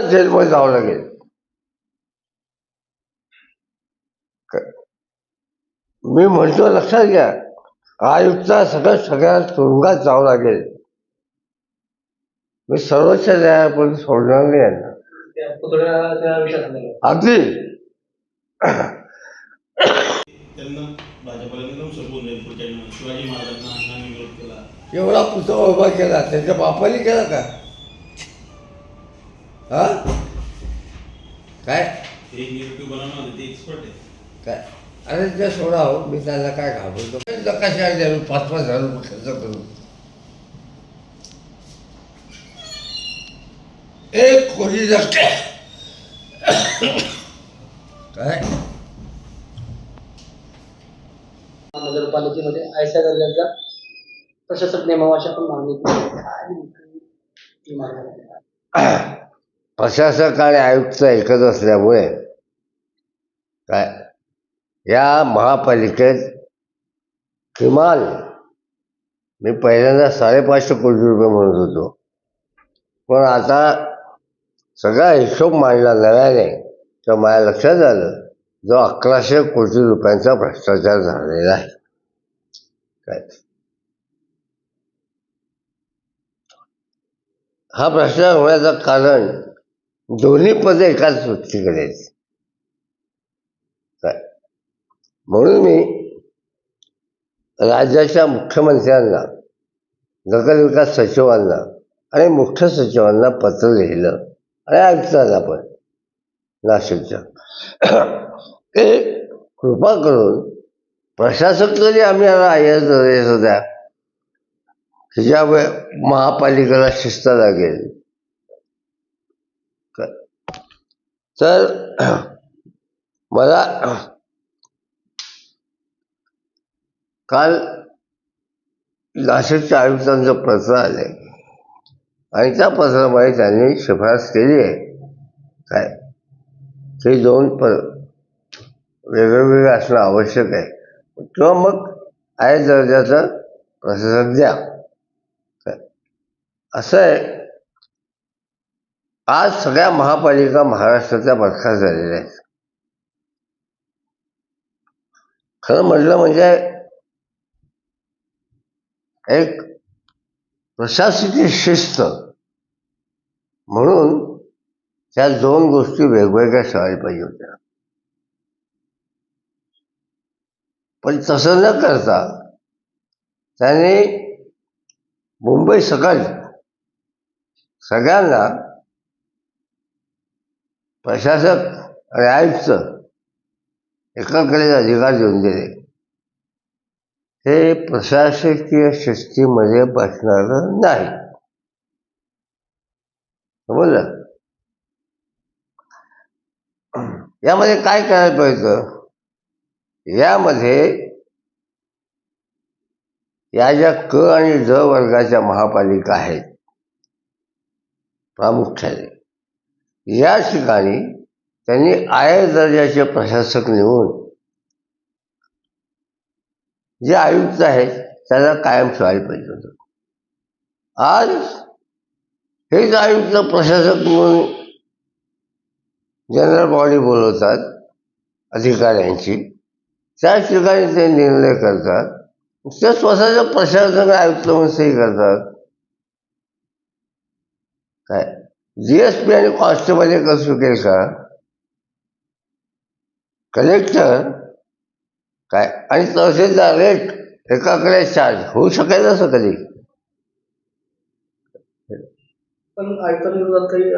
जेलमध्ये जावं लागेल मी म्हणतो लक्षात घ्या आयुक्त सगळं सगळ्या तुरुंगात जावं लागेल मी सर्वोच्च न्यायालयापर्यंत सोडणार नाही यांना. अगदी त्यांना भाजपला निलम सोपवून जाईल पुढच्या निवडणुकीत. शिवाजी महाराजांना अण्णांनी विरोध केला एवढा पुतळा उभा केला त्याच्या बापाने केला का हा? काय? ते निरोपी बनवणार होते ते एक्सपर्ट आहे. काय? अरे ते सोडा हो मी त्यांना काय घाबरतो. कशा द्यावी पाच पाच हजार रुपये खर्च करून एक कोटी जगते काय? नगरपालिकेमध्ये ऐसा दर्जाचा प्रशासक नेमावाची आपण मागणी केली. ती मागणी? प्रशासक आणि आयुक्त एकच असल्यामुळे काय? या महापालिकेत किमान मी पहिल्यांदा साडेपाचशे कोटी रुपये म्हणत होतो. पण आता सगळा हिशोब मांडला नव्याने तर माझ्या लक्षात आलं जो अकराशे कोटी रुपयांचा भ्रष्टाचार झालेला आहे. काय? हा भ्रष्टाचार होण्याचं कारण दोन्ही पदे एकाच व्यक्तीकडे आहेत. काय? म्हणून मी राज्याच्या मुख्यमंत्र्यांना नगरविकास सचिवांना आणि मुख्य सचिवांना पत्र लिहिलं आणि आयुक्तांना पण नाशिकच्या. ते कृपा करून प्रशासक तरी आम्ही आय एस होत्या द्या महापालिकेला शिस्त लागेल क- तर मला काल नाशिकच्या आयुक्तांचं पत्र आलंय. आणि त्या पत्रामध्ये त्यांनी शिफारस केली आहे. काय? ते दोन प वेगवेगळे असणं आवश्यक आहे. किंवा मग आहे दर्जाचं प्रशासन द्या. असं आहे. आज सगळ्या महापालिका महाराष्ट्राच्या बरखास्त झालेल्या आहेत. खरं म्हटलं म्हणजे एक प्रशासकीय शिस्त म्हणून त्या दोन गोष्टी वेगवेगळ्या ठेवायला पाहिजे होत्या. पण तसं न करता त्याने मुंबई सकाळी सगळ्यांना प्रशासक आणि आयुक्त एकाकडे अधिकार देऊन दिले. हे प्रशासकीय शिस्तीमध्ये बसणार नाही. समजलं? यामध्ये काय करायला पाहिजे? यामध्ये या ज्या क आणि ज वर्गाच्या महापालिका आहेत प्रामुख्याने. या ठिकाणी त्यांनी आय दर्जाचे प्रशासक नेऊन जे आयुक्त आहेत त्याला कायम ठेवायला पाहिजे होतं. आज हेच आयुक्त प्रशासक म्हणून जनरल बॉडी बोलवतात अधिकाऱ्यांची. त्याच ठिकाणी ते निर्णय करतात. ते स्वतःचं प्रशासक आयुक्त म्हणून सही करतात. काय? जीएसपी आणि कॉन्स्टेबल एकच चुकेल का? कलेक्टर काय? आणि तहसीलदार रेट एकाकडे चार्ज होऊ शकेल असं कधी? पण आयुक्तांविरोधात काही